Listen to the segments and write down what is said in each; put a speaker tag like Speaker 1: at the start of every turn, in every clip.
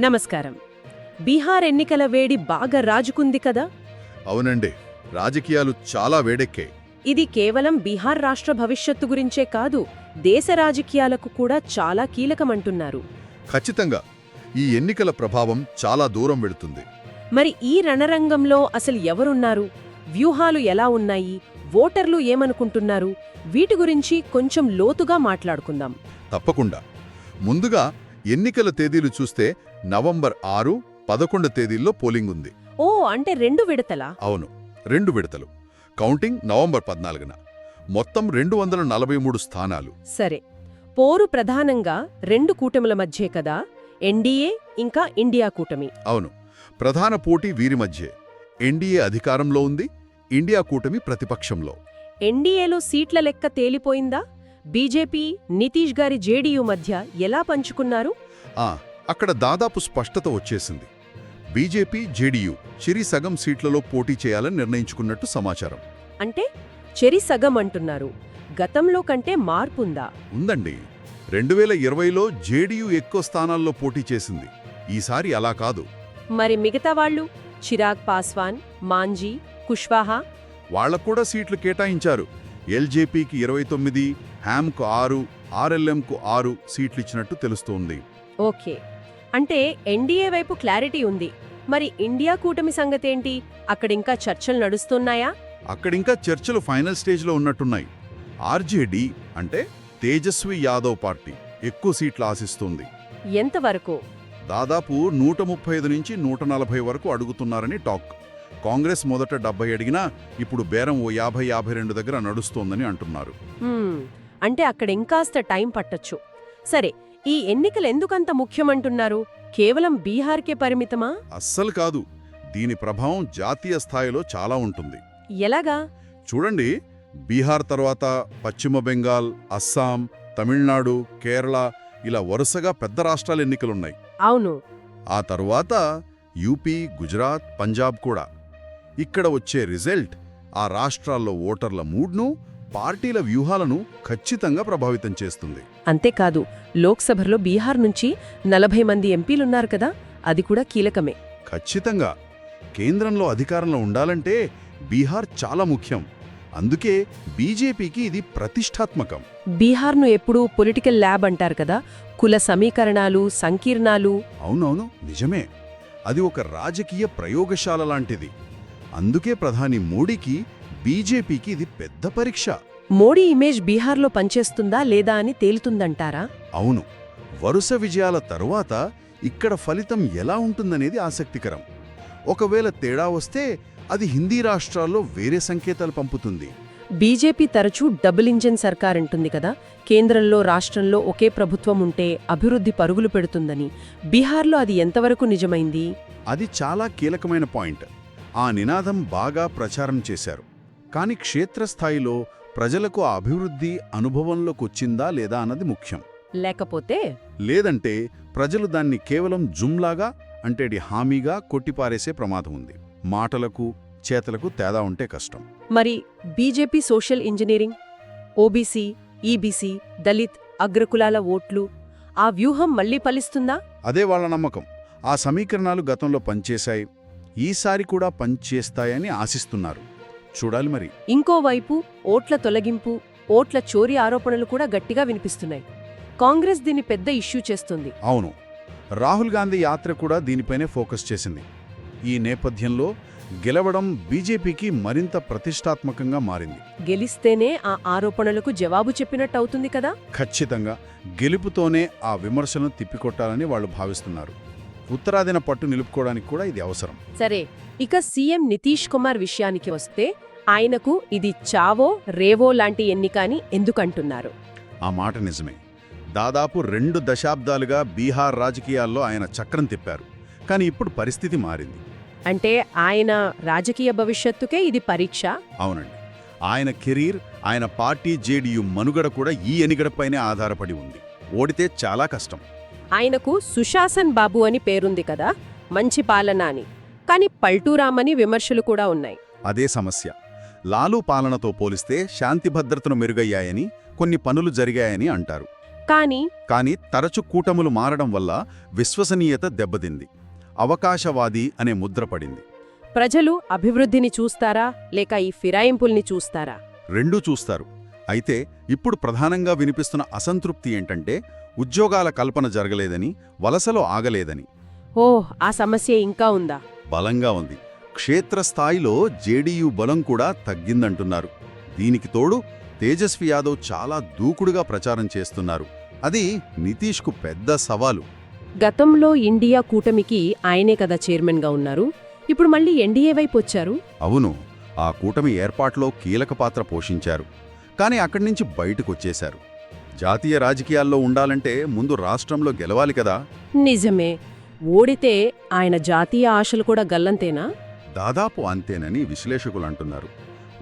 Speaker 1: నమస్కారం. బీహార్ ఎన్నికల వేడి బాగా రాజుకుంది కదా?
Speaker 2: అవునండి. రాజకీయాలు చాలా వేడెక్కాయి.
Speaker 1: ఇది కేవలం బీహార్ రాష్ట్ర భవిష్యత్తు గురించే కాదు దేశ రాజకీయాలకు కూడా చాలా కీలకమంటున్నారు.
Speaker 2: ఖచ్చితంగా. ఈ ఎన్నికల ప్రభావం చాలా దూరం వెళుతుంది.
Speaker 1: మరి ఈ రణరంగంలో అసలు ఎవరున్నారు? వ్యూహాలు ఎలా ఉన్నాయి? ఓటర్లు ఏమనుకుంటున్నారు? వీటి గురించి కొంచెం లోతుగా మాట్లాడుకుందాం.
Speaker 2: తప్పకుండా. ముందుగా ఎన్నికల తేదీలు చూస్తే నవంబర్ ఆరు పదకొండు తేదీల్లో పోలింగ్ ఉంది.
Speaker 1: ఓ అంటే రెండు విడతలా?
Speaker 2: అవును రెండు విడతలు. కౌంటింగ్ నవంబర్ పద్నాలుగున. మొత్తం రెండు వందల నలభై మూడు స్థానాలు.
Speaker 1: సరే. పోరు ప్రధానంగా రెండు కూటముల మధ్యే కదా? ఎన్డీఏ ఇంకా ఇండియా కూటమి.
Speaker 2: అవును. ప్రధాన పోటీ వీరి మధ్యే. ఎన్డీఏ అధికారంలో ఉంది ఇండియా కూటమి ప్రతిపక్షంలో.
Speaker 1: ఎన్డీఏలో సీట్ల లెక్క తేలిపోయిందా? బీజేపీ నితీష్ గారి జేడీయూ మధ్య ఎలా పంచుకున్నారు?
Speaker 2: ఆ అక్కడ దాదాపు స్పష్టత వచ్చేసింది. బీజేపీ జేడీయూ చిరి సగం సీట్లలో పోటీ చేయాలని నిర్ణయించుకున్నట్టు సమాచారం.
Speaker 1: అంటే చెరి సగం అంటున్నారు. గతంలో కంటే మార్పుందా?
Speaker 2: ఉందండి. రెండు వేల ఇరవైలో జేడీయూ ఎక్కువ స్థానాల్లో పోటీ చేసింది. ఈసారి అలా కాదు.
Speaker 1: మరి మిగతా వాళ్ళు? చిరాగ్ పాస్వాన్ మాంజీ కుష్వాహా?
Speaker 2: వాళ్ళకు కూడా సీట్లు కేటాయించారు. ఎల్జేపీకి ఇరవై తొమ్మిది హ్యామ్కు ఆరు ఆర్ఎల్ఎంకు ఆరు సీట్లిచ్చినట్టు తెలుస్తోంది.
Speaker 1: ఓకే. అంటే ఎన్డీఏ వైపు క్లారిటీ ఉంది. మరి ఇండియా కూటమి సంగతేంటి? అక్కడింకా చర్చలు నడుస్తున్నాయా?
Speaker 2: అక్కడింకా చర్చలు ఫైనల్ స్టేజ్లో ఉన్నట్టున్నాయి. ఆర్జేడీ అంటే తేజస్వి యాదవ్ పార్టీ ఎక్కువ సీట్లు ఆశిస్తుంది.
Speaker 1: ఎంతవరకు
Speaker 2: దాదాపు నూట ముప్పై ఐదు నుంచి నూట నలభై వరకు అడుగుతున్నారని టాక్. కాంగ్రెస్ మొదట డెబ్బై అడిగినా ఇప్పుడు బేరం ఓ యాభై యాభై రెండు దగ్గర నడుస్తోందని అంటున్నారు.
Speaker 1: అంటే అక్కడ ఇంకాస్త టైం పట్టొచ్చు. సరే ఈ ఎన్నికలు ఎందుకంత ముఖ్యమంటున్నారు? కేవలం బీహార్కే పరిమితమా?
Speaker 2: అస్సలు కాదు. దీని ప్రభావం జాతీయ స్థాయిలో చాలా ఉంటుంది.
Speaker 1: ఎలాగా?
Speaker 2: చూడండి బీహార్ తర్వాత పశ్చిమ బెంగాల్ అస్సాం తమిళనాడు కేరళ ఇలా వరుసగా పెద్ద రాష్ట్రాల ఎన్నికలున్నాయి.
Speaker 1: అవును.
Speaker 2: ఆ తరువాత యూపీ గుజరాత్ పంజాబ్ కూడా. ఇక్కడ వచ్చే రిజల్ట్ ఆ రాష్ట్రాల్లో ఓటర్ల మూడ్ను పార్టీల వ్యూహాలను ఖచ్చితంగా ప్రభావితం చేస్తుంది.
Speaker 1: అంతేకాదు లోక్సభలో బీహార్ నుంచి నలభై మంది ఎంపీలున్నారు కదా అది కూడా కీలకమే.
Speaker 2: ఖచ్చితంగా. కేంద్రంలో అధికారంలో ఉండాలంటే బీహార్ చాలా ముఖ్యం. అందుకే బీజేపీకి ఇది ప్రతిష్టాత్మకం.
Speaker 1: బీహార్ను ఎప్పుడూ పొలిటికల్ ల్యాబ్ అంటారు కదా కుల సమీకరణాలు సంకీర్ణాలు.
Speaker 2: అవునవును నిజమే. అది ఒక రాజకీయ ప్రయోగశాల లాంటిది. అందుకే ప్రధాని మోడీకి బీజేపీకి ఇది పెద్ద పరీక్ష.
Speaker 1: మోడీ ఇమేజ్ బీహార్లో పనిచేస్తుందా లేదా అని తేలుతుందంటారా?
Speaker 2: అవును. వరుస విజయాల తరువాత ఇక్కడ ఫలితం ఎలా ఉంటుందనేది ఆసక్తికరం. ఒకవేళ తేడా వస్తే అది హిందీ రాష్ట్రాల్లో వేరే సంకేతాలు పంపుతుంది.
Speaker 1: బీజేపీ తరచూ డబుల్ ఇంజిన్ సర్కార్ అంటుంది కదా. కేంద్రంలో రాష్ట్రంలో ఒకే ప్రభుత్వం ఉంటే అభివృద్ధి పరుగులు పెడుతుందని. బీహార్లో అది ఎంతవరకు నిజమైంది?
Speaker 2: అది చాలా కీలకమైన పాయింట్. ఆ నినాదం బాగా ప్రచారం చేశారు. కాని క్షేత్రస్థాయిలో ప్రజలకు ఆ అభివృద్ధి అనుభవంలోకొచ్చిందా లేదా అన్నది ముఖ్యం.
Speaker 1: లేకపోతే?
Speaker 2: లేదంటే ప్రజలు దాన్ని కేవలం జుమ్లాగా అంటేటి హామీగా కొట్టిపారేసే ప్రమాదం ఉంది. మాటలకు చేతలకు తేడా ఉంటే కష్టం.
Speaker 1: మరి BJP social engineering OBC EBC Dalit అగ్రకులాల ఓట్లు ఆ వ్యూహం మళ్ళీ ఫలిస్తుందా?
Speaker 2: అదే వాళ్ళ నమ్మకం. ఆ సమీకరణాలు గతంలో పనిచేశాయి. ఈసారి కూడా పనిచేస్తాయని ఆశిస్తున్నారు. చూడాలి మరి.
Speaker 1: ఇంకోవైపు ఓట్ల తొలగింపు ఓట్ల చోరీ ఆరోపణలు కూడా గట్టిగా వినిపిస్తున్నాయి. కాంగ్రెస్ దీన్ని పెద్ద ఇష్యూ చేస్తుంది.
Speaker 2: అవును. రాహుల్ గాంధీ యాత్ర కూడా దీనిపైనే ఫోకస్ చేసింది. ఈ నేపథ్యంలో గెలవడం బీజేపీకి మరింత ప్రతిష్టాత్మకంగా మారింది.
Speaker 1: గెలిస్తేనే ఆ ఆరోపణలకు జవాబు చెప్పినట్టవుతుంది కదా?
Speaker 2: ఖచ్చితంగా. గెలుపుతోనే ఆ విమర్శలను తిప్పికొట్టాలని వాళ్ళు భావిస్తున్నారు. ఉత్తరాదిన పట్టు నిలుపుకోవడానికి కూడా ఇది అవసరం.
Speaker 1: సరే ఇక సీఎం నితీష్ కుమార్ విషయానికి వస్తే ఆయనకు ఇది చావో రేవో లాంటి ఎన్నిక అని ఎందుకంటున్నారు?
Speaker 2: ఆ మాట నిజమే. దాదాపు రెండు దశాబ్దాలుగా బీహార్ రాజకీయాల్లో ఆయన చక్రం తిప్పారు. కానీ ఇప్పుడు పరిస్థితి మారింది.
Speaker 1: అంటే ఆయన రాజకీయ భవిష్యత్తుకే ఇది పరీక్ష?
Speaker 2: అవునండి. ఆయన కెరీర్ ఆయన పార్టీ జేడీయూ మనుగడ కూడా ఈ ఎనిగడపైనే ఆధారపడి ఉంది. ఓడితే చాలా కష్టం.
Speaker 1: ఆయనకు సుశాసన్ బాబు అని పేరుంది కదా మంచి పాలన అని కాని పల్టూరామని విమర్శలు కూడా ఉన్నాయి.
Speaker 2: అదే సమస్య. లాలూ పాలనతో పోలిస్తే శాంతి భద్రతను మెరుగయ్యాయని కొన్ని పనులు జరిగాయని అంటారు.
Speaker 1: కానీ
Speaker 2: కానీ తరచు కూటములు మారడం వల్ల విశ్వసనీయత దెబ్బతింది. అవకాశవాది అనే ముద్ర పడింది.
Speaker 1: ప్రజలు అభివృద్ధిని చూస్తారా లేక ఈ ఫిరాయింపుల్ని చూస్తారా?
Speaker 2: రెండూ చూస్తారు. అయితే ఇప్పుడు ప్రధానంగా వినిపిస్తున్న అసంతృప్తి ఏంటంటే ఉద్యోగాల కల్పన జరగలేదని వలసలో ఆగలేదని.
Speaker 1: ఓ ఆ సమస్య ఇంకా ఉందా?
Speaker 2: బలంగా ఉంది. క్షేత్రస్థాయిలో జేడీయూ బలం కూడా తగ్గిందంటున్నారు. దీనికి తోడు తేజస్వి యాదవ్ చాలా దూకుడుగా ప్రచారం చేస్తున్నారు. అది నితీష్కు పెద్ద సవాలు.
Speaker 1: గతంలో ఇండియా కూటమికి ఆయనే కదా చైర్మన్గా ఉన్నారు. ఇప్పుడు మళ్ళీ ఎన్డీఏ వైపు వచ్చారు?
Speaker 2: అవును. ఆ కూటమి ఏర్పాట్లో కీలక పాత్ర పోషించారు. కానీ అక్కడి నుంచి బయటకొచ్చేశారు. జాతీయ రాజకీయాల్లో ఉండాలంటే ముందు రాష్ట్రంలో గెలవాలి కదా?
Speaker 1: నిజమే. ఓడితే ఆయన జాతీయ ఆశలు కూడా గల్లంతేనా?
Speaker 2: దాదాపు అంతేనని విశ్లేషకులు అంటున్నారు.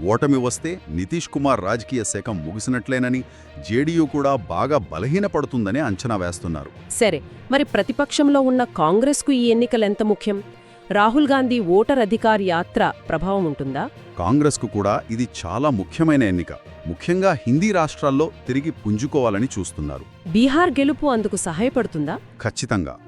Speaker 2: ఓటమి వస్తే నితీష్ కుమార్ రాజకీయ శకం ముగిసినట్లేనని జేడీయూ కూడా బాగా బలహీనపడుతుందని అంచనా వేస్తున్నారు.
Speaker 1: సరే మరి ప్రతిపక్షంలో ఉన్న కాంగ్రెస్కు ఈ ఎన్నికలెంత ముఖ్యం? రాహుల్ గాంధీ ఓటర్ అధికార్ యాత్ర ప్రభావం ఉంటుందా?
Speaker 2: కాంగ్రెస్కు కూడా ఇది చాలా ముఖ్యమైన ఎన్నిక. ముఖ్యంగా హిందీ రాష్ట్రాల్లో తిరిగి పుంజుకోవాలని చూస్తున్నారు.
Speaker 1: బీహార్ గెలుపు అందుకు సహాయపడుతుందా?
Speaker 2: ఖచ్చితంగా.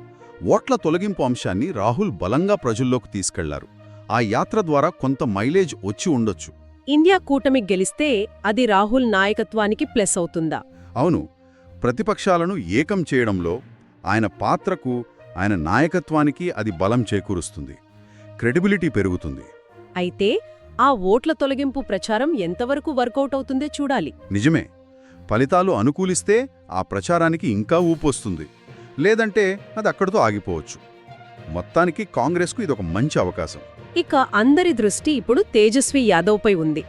Speaker 2: ఓట్ల తొలగింపు అంశాన్ని రాహుల్ బలంగా ప్రజల్లోకి తీసుకెళ్ళారు. ఆ యాత్ర ద్వారా కొంత మైలేజ్ వచ్చి ఉండొచ్చు.
Speaker 1: ఇండియా కూటమి గెలిస్తే అది రాహుల్ నాయకత్వానికి ప్లస్ అవుతుందా?
Speaker 2: అవును. ప్రతిపక్షాలను ఏకం చేయడంలో ఆయన పాత్రకు ఆయన నాయకత్వానికి అది బలం చేకూరుస్తుంది. క్రెడిబిలిటీ పెరుగుతుంది.
Speaker 1: అయితే ఆ ఓట్ల తొలగింపు ప్రచారం ఎంతవరకు వర్కౌట్ అవుతుందే చూడాలి.
Speaker 2: నిజమే. ఫలితాలు అనుకూలిస్తే ఆ ప్రచారానికి ఇంకా ఊపొస్తుంది లేదంటే అది అక్కడితో ఆగిపోవచ్చు. మొత్తానికి కాంగ్రెస్కు ఇదొక మంచి అవకాశం.
Speaker 1: ఇక అందరి దృష్టి ఇప్పుడు తేజస్వి యాదవ్పై ఉంది.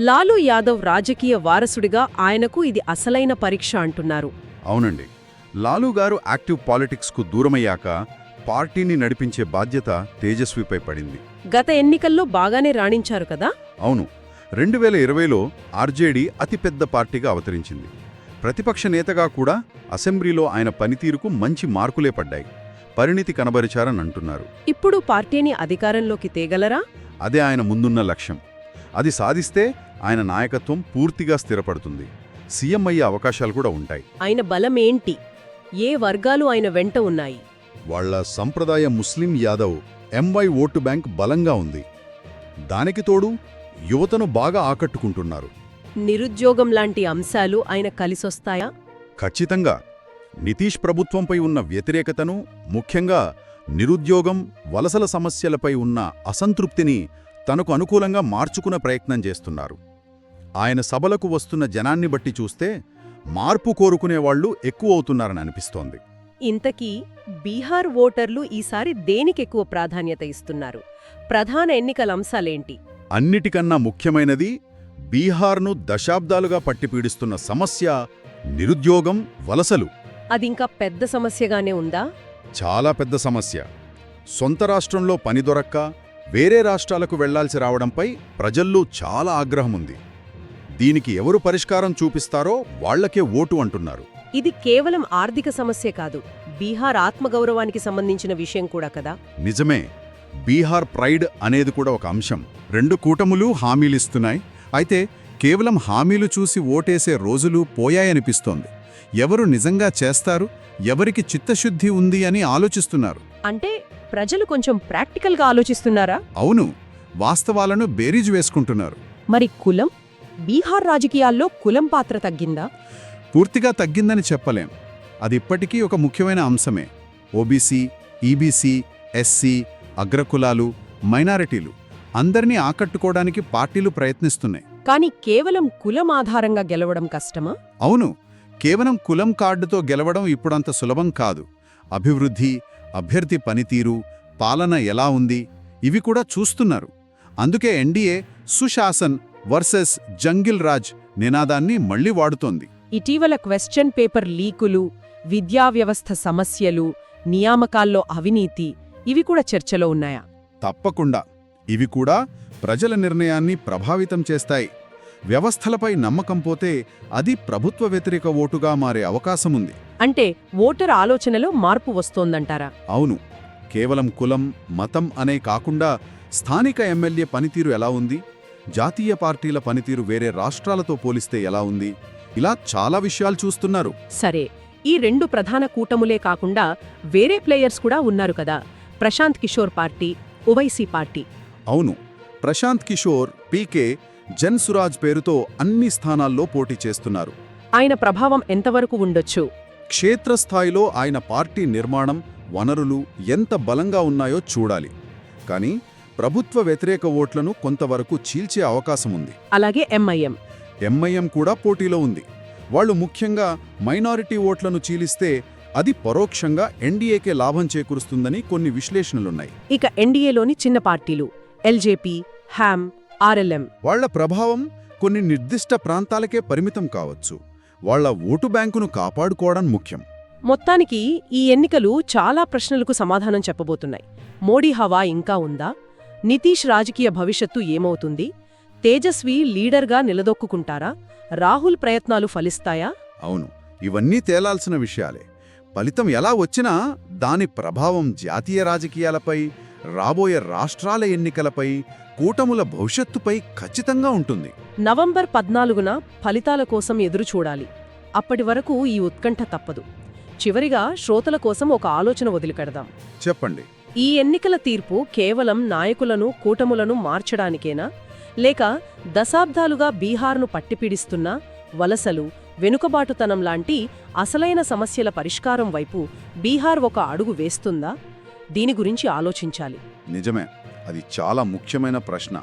Speaker 1: లాలూ యాదవ్ రాజకీయ వారసుడిగా ఆయనకు ఇది అసలైన పరీక్ష అంటున్నారు.
Speaker 2: అవునండి. లాలూ గారు యాక్టివ్ పాలిటిక్స్కు దూరమయ్యాక పార్టీని నడిపించే బాధ్యత తేజస్విపై పడింది.
Speaker 1: గత ఎన్నికల్లో బాగానే రాణించారు కదా?
Speaker 2: అవును. రెండు వేల ఇరవైలో ఆర్జేడీ అతిపెద్ద పార్టీగా అవతరించింది. ప్రతిపక్ష నేతగా కూడా అసెంబ్లీలో ఆయన పనితీరుకు మంచి మార్కులే పడ్డాయి. పరిణితి కనబరిచారని అంటున్నారు.
Speaker 1: ఇప్పుడు పార్టీని అధికారంలోకి తేగలరా?
Speaker 2: అదే ఆయన ముందున్న లక్ష్యం. అది సాధిస్తే ఆయన నాయకత్వం పూర్తిగా స్థిరపడుతుంది. సీఎం అయ్యే అవకాశాలు కూడా ఉంటాయి.
Speaker 1: ఆయన బలమేంటి? ఏ వర్గాలు ఆయన వెంట ఉన్నాయి?
Speaker 2: వాళ్ళ సంప్రదాయ Muslim Yadav MY vote bank బలంగా ఉంది. దానికి తోడు యువతను బాగా ఆకట్టుకుంటున్నారు.
Speaker 1: నిరుద్యోగం లాంటి అంశాలు ఆయన కలిసొస్తాయా?
Speaker 2: ఖచ్చితంగా. నితీష్ ప్రభుత్వంపై ఉన్న వ్యతిరేకతను ముఖ్యంగా నిరుద్యోగం వలసల సమస్యలపై ఉన్న అసంతృప్తిని తనకు అనుకూలంగా మార్చుకునే ప్రయత్నం చేస్తున్నారు. ఆయన సభలకు వస్తున్న జనాన్ని బట్టి చూస్తే మార్పు కోరుకునేవాళ్ళు ఎక్కువవుతున్నారని అనిపిస్తోంది.
Speaker 1: ఇంతకీ బీహార్ ఓటర్లు ఈసారి దేనికెక్కువ ప్రాధాన్యత ఇస్తున్నారు? ప్రధాన ఎన్నికల అంశాలేంటి?
Speaker 2: అన్నిటికన్నా ముఖ్యమైనది బీహార్ను దశాబ్దాలుగా పట్టిపీడిస్తున్న సమస్య నిరుద్యోగం వలసలు.
Speaker 1: అదింకా పెద్ద సమస్యగానే ఉందా?
Speaker 2: చాలా పెద్ద సమస్య. సొంత రాష్ట్రంలో పని దొరక్క వేరే రాష్ట్రాలకు వెళ్ళాల్సి రావడంపై ప్రజల్లో చాలా ఆగ్రహముంది. దీనికి ఎవరు పరిష్కారం చూపిస్తారో వాళ్ళకే ఓటు అంటున్నారు.
Speaker 1: ఇది కేవలం ఆర్థిక సమస్య కాదు బీహార్ ఆత్మగౌరవానికి సంబంధించిన విషయం కూడా కదా?
Speaker 2: నిజమే బీహార్ ప్రైడ్ అనేది కూడా ఒక అంశం. రెండు కూటములు హామీలిస్తున్నాయి అయితే కేవలం హామీలు చూసి ఓటేసే రోజులు పోయాయనిపిస్తోంది. ఎవరు నిజంగా చేస్తారు? ఎవరికి చిత్తశుద్ధి ఉంది అని ఆలోచిస్తున్నారు.
Speaker 1: అంటే ప్రజలు కొంచెం ప్రాక్టికల్గా ఆలోచిస్తున్నారా?
Speaker 2: అవును వాస్తవాలను బేరీజు వేసుకుంటున్నారు.
Speaker 1: మరి కులం? బీహార్ రాజకీయాల్లో కులం పాత్ర తగ్గిందా?
Speaker 2: పూర్తిగా తగ్గిందని చెప్పలేం. అది ఇప్పటికీ ఒక ముఖ్యమైన అంశమే. ఓబీసీ ఈబీసీ ఎస్సీ అగ్రకులాలు మైనారిటీలు అందరినీ ఆకట్టుకోవడానికి పార్టీలు ప్రయత్నిస్తున్నాయి.
Speaker 1: కానీ కేవలం కులం ఆధారంగా గెలవడం కష్టమా?
Speaker 2: అవును. కేవలం కులం కార్డుతో గెలవడం ఇప్పుడంత సులభం కాదు. అభివృద్ధి అభ్యర్థి పనితీరు పాలన ఎలా ఉంది ఇవి కూడా చూస్తున్నారు. అందుకే NDA Sushasan versus jungle Raj నినాదాన్ని మళ్ళీ వాడుతోంది.
Speaker 1: ఇటీవల క్వశ్చన్ పేపర్ లీకులు విద్యా వ్యవస్థ సమస్యలు నియామకాల్లో అవినీతి ఇవి కూడా చర్చలో ఉన్నాయా?
Speaker 2: తప్పకుండా. ఇవి కూడా ప్రజల నిర్ణయాన్ని ప్రభావితం చేస్తాయి. వ్యవస్థలపై నమ్మకం పోతే అది ప్రభుత్వ వ్యతిరేక ఓటుగా మారే అవకాశముంది.
Speaker 1: అంటే ఓటర్ ఆలోచనలో మార్పు వస్తోందంటారా?
Speaker 2: అవును. కేవలం కులం మతం అనే కాకుండా స్థానిక ఎమ్మెల్యే పనితీరు ఎలా ఉంది? జాతీయ పార్టీల పనితీరు వేరే రాష్ట్రాలతో పోలిస్తే ఎలా ఉంది? ఇలా చాలా విషయాలు చూస్తున్నారు.
Speaker 1: సరే ఈ రెండు ప్రధాన కూటములే కాకుండా వేరే ప్లేయర్స్ కూడా ఉన్నారు కదా. Prashant Kishor party Owaisi party.
Speaker 2: అవును ప్రశాంత్ కిషోర్ పీకే జన్ సురాజ్ పేరుతో అన్ని స్థానాల్లో పోటీ చేస్తున్నారు.
Speaker 1: ఆయన ప్రభావం ఎంతవరకు ఉండొచ్చు?
Speaker 2: క్షేత్రస్థాయిలో ఆయన పార్టీ నిర్మాణం వనరులు ఎంత బలంగా ఉన్నాయో చూడాలి. కానీ ప్రభుత్వ వ్యతిరేక ఓట్లను కొంతవరకు చీల్చే అవకాశముంది
Speaker 1: అలాగే ఎంఐఎం
Speaker 2: ఎంఐఎం కూడా పోటీలో ఉంది. వాళ్ళు ముఖ్యంగా మైనారిటీ ఓట్లను చీలిస్తే అది పరోక్షంగా ఎన్డీఏకే లాభం చేకూరుస్తుందని కొన్ని విశ్లేషణలున్నాయి.
Speaker 1: ఇక ఎన్డీఏలోని చిన్న పార్టీలు ఎల్జేపీ హ్యామ్ ఆర్ఎల్ఎం
Speaker 2: వాళ్ళ ప్రభావం కొన్ని నిర్దిష్ట ప్రాంతాలకే పరిమితం కావచ్చు. వాళ్ళ ఓటు బ్యాంకును కాపాడుకోవడం ముఖ్యం.
Speaker 1: మొత్తానికి ఈ ఎన్నికలు చాలా ప్రశ్నలకు సమాధానం చెప్పబోతున్నాయి. మోడీ హవా ఇంకా ఉందా? నితీష్ రాజకీయ భవిష్యత్తు ఏమవుతుంది? తేజస్వి లీడర్గా నిలదొక్కుంటారా రాహుల్ ప్రయత్నాలు ఫలిస్తాయా?
Speaker 2: అవును ఇవన్నీ తేలాల్సిన విషయాలే. ఫలితం ఎలా వచ్చినా దాని ప్రభావం జాతీయ రాజకీయాలపై రాబోయే రాష్ట్రాల ఎన్నికలపై కూటముల భవిష్యత్తుపై ఖచ్చితంగా ఉంటుంది.
Speaker 1: నవంబర్ పద్నాలుగున ఫలితాల కోసం ఎదురుచూడాలి. అప్పటి వరకు ఈ ఉత్కంఠ తప్పదు. చివరిగా శ్రోతల కోసం ఒక ఆలోచన వదిలిపెడదాం.
Speaker 2: చెప్పండి.
Speaker 1: ఈ ఎన్నికల తీర్పు కేవలం నాయకులను కూటములను మార్చడానికేనా? లేక దశాబ్దాలుగా బీహార్ను పట్టిపీడిస్తున్న వలసలు వెనుకబాటుతనం లాంటి అసలైన సమస్యల పరిష్కారం వైపు బీహార్ ఒక అడుగు వేస్తుందా? దీని గురించి ఆలోచించాలి.
Speaker 2: నిజమే. అది చాలా ముఖ్యమైన ప్రశ్న.